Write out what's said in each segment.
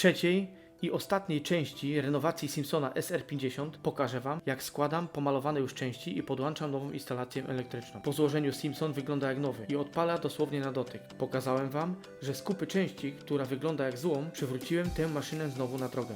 trzeciej i ostatniej części renowacji Simpsona SR50 pokażę Wam, jak składam pomalowane już części i podłączam nową instalację elektryczną. Po złożeniu Simpson wygląda jak nowy i odpala dosłownie na dotyk. Pokazałem Wam, że z kupy części, która wygląda jak złom, przywróciłem tę maszynę znowu na drogę.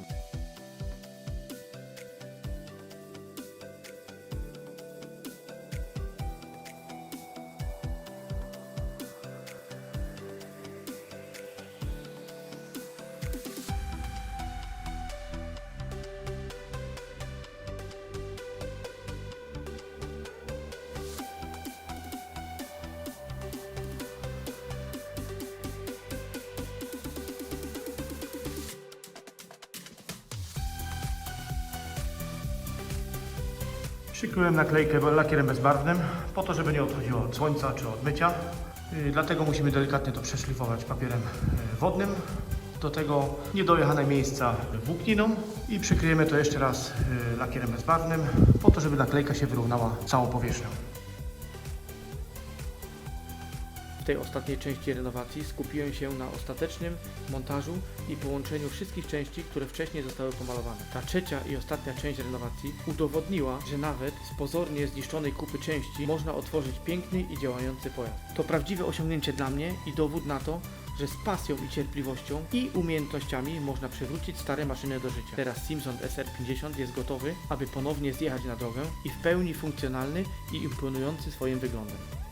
Przykryłem naklejkę lakierem bezbarwnym, po to, żeby nie odchodziło od słońca czy od mycia. Yy, Dlatego musimy delikatnie to przeszlifować papierem yy, wodnym. Do tego niedojechane miejsca włókniną i przykryjemy to jeszcze raz yy, lakierem bezbarwnym, po to, żeby naklejka się wyrównała całą powierzchnią. W tej ostatniej części renowacji skupiłem się na ostatecznym montażu i połączeniu wszystkich części, które wcześniej zostały pomalowane. Ta trzecia i ostatnia część renowacji udowodniła, że nawet z pozornie zniszczonej kupy części można otworzyć piękny i działający pojazd. To prawdziwe osiągnięcie dla mnie i dowód na to, że z pasją i cierpliwością i umiejętnościami można przywrócić stare maszyny do życia. Teraz Simpson SR50 jest gotowy, aby ponownie zjechać na drogę i w pełni funkcjonalny i imponujący swoim wyglądem.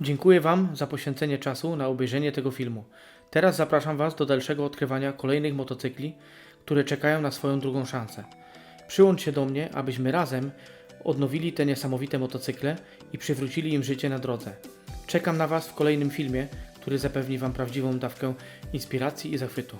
Dziękuję Wam za poświęcenie czasu na obejrzenie tego filmu. Teraz zapraszam Was do dalszego odkrywania kolejnych motocykli, które czekają na swoją drugą szansę. Przyłącz się do mnie, abyśmy razem odnowili te niesamowite motocykle i przywrócili im życie na drodze. Czekam na Was w kolejnym filmie, który zapewni Wam prawdziwą dawkę inspiracji i zachwytu.